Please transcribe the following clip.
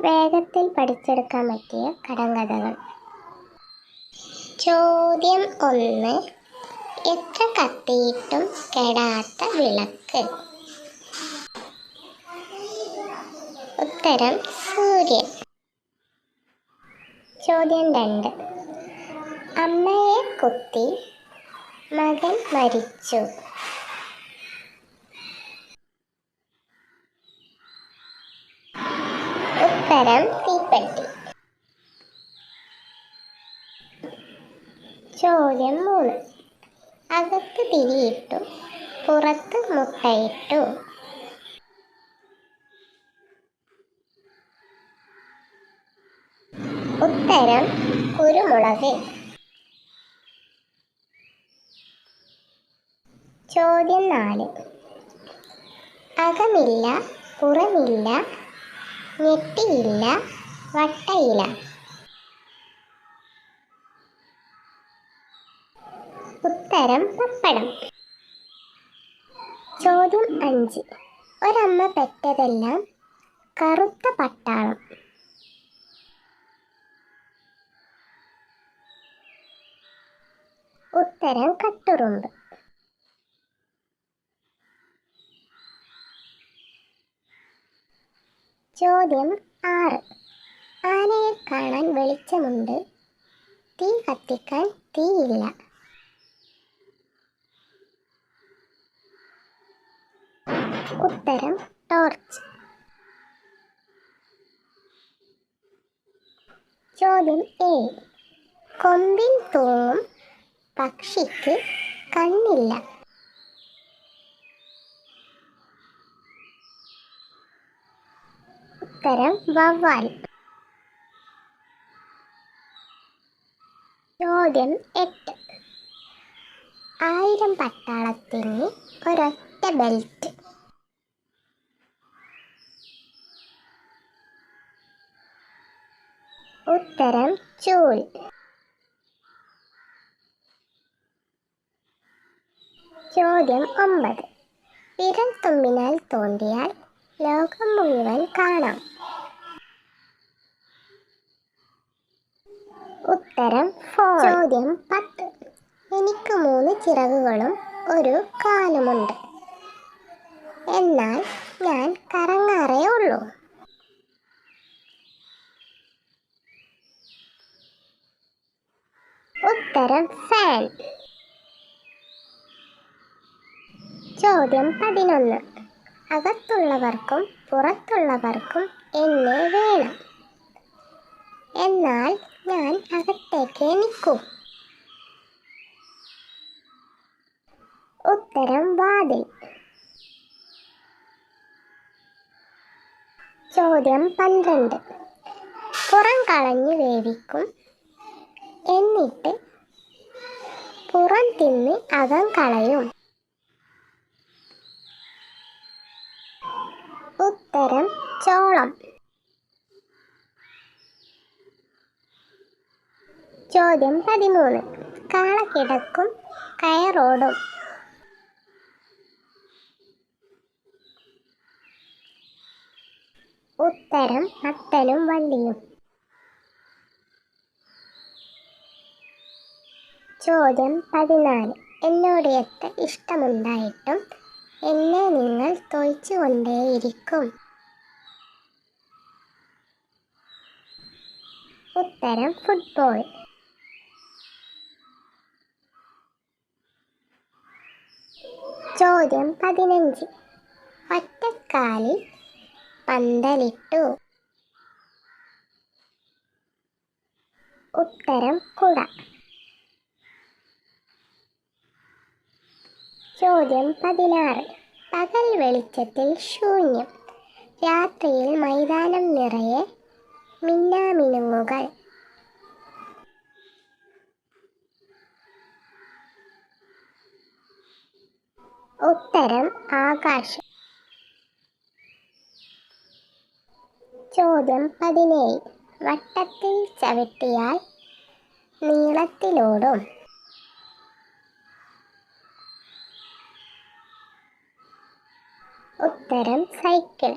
വേഗത്തിൽ പഠിച്ചെടുക്കാൻ പറ്റിയ കടങ്കഥകൾ. ചോദ്യം ഒന്ന്. എത്ര കത്തിയിട്ടും കെടാത്ത വിളക്ക്? ഉത്തരം സൂര്യൻ. ചോദ്യം രണ്ട്. അമ്മയെ കുത്തി മകൻ മരിച്ചു. ഉത്തരം തീപ്പെട്ടി. ചോദ്യം മൂന്ന്. അകത്ത് തിരിയിട്ടു പുറത്ത് മുട്ടയിട്ടു. ഉത്തരം കുരുമുളക്. ചോദ്യം നാല്. അകമില്ല പുറമില്ല ഞെട്ടിയില്ല വട്ടയില. ഉത്തരം പപ്പടം. ചോദ്യം അഞ്ച്. ഒരമ്മ പെറ്റതെല്ലാം കറുത്ത പട്ടാളം. ഉത്തരം കട്ടുറുമ്പ്. ചോദ്യം ആറ്. ആനയെ കാണാൻ വെളിച്ചമുണ്ട്. തീ കത്തിക്കാൻ തീയില്ല ഉത്തരം ടോർച്ച്. ചോദ്യം ഏഴ്. കൊമ്പിൻ തൂങ്ങും പക്ഷിക്ക് കണ്ണില്ല. ഉത്തരം വവ്വാൽ. ചോദ്യം എട്ട്. ആയിരം പട്ടാളത്തിന് ഒരൊറ്റ ബെൽറ്റ്. ഉത്തരം ചൂൽ ചോദ്യം ഒമ്പത്. വിരൽ തുമ്പിനാൽ തോണ്ടിയാൽ ലോകം മുഴുവൻ കാണാം. ഉത്തരം ചോദ്യം പത്ത്. എനിക്ക് മൂന്ന് ചിറകുകളും ഒരു കാലുമുണ്ട്. എന്നാൽ ഞാൻ കറങ്ങാറേ ഉള്ളൂ. ഉത്തരം ഫാൻ. ചോദ്യം പതിനൊന്ന്. അകത്തുള്ളവർക്കും പുറത്തുള്ളവർക്കും എന്നെ വേണം. എന്നാൽ ഞാൻ അകത്തേക്ക് നിൽക്കും ഉത്തരം വാതിൽ. ചോദ്യം പന്ത്രണ്ട്. പുറം കളഞ്ഞു വേവിക്കും. എന്നിട്ട് പുറം തിന്ന് അകം കളയും. ഉത്തരം ചോളം. ചോദ്യം പതിമൂന്ന്. കാള കിടക്കും കയറോടും. ഉത്തരം അത്തനും വള്ളിയും. ചോദ്യം പതിനാല്. എന്നോട് എത്ര ഇഷ്ടമുണ്ടായിട്ടും എന്നെ നിങ്ങൾ തൊയ്ച്ചുകൊണ്ടേയിരിക്കും ഉത്തരം ഫുട്ബോൾ. ചോദ്യം പതിനഞ്ച്. ഒറ്റക്കാലിൽ പന്തലിട്ടു. ഉത്തരം കുട. ചോദ്യം പതിനാറ്. പകൽ വെളിച്ചത്തിൽ ശൂന്യം. രാത്രിയിൽ മൈതാനം നിറയെ മിന്നാമിനുങ്ങുകൾ. ഉത്തരം ആകാശം. ചോദ്യം പതിനേഴ്. വട്ടത്തിൽ ചവിട്ടിയാൽ നീളത്തിലോടും. ഉത്തരം സൈക്കിൾ.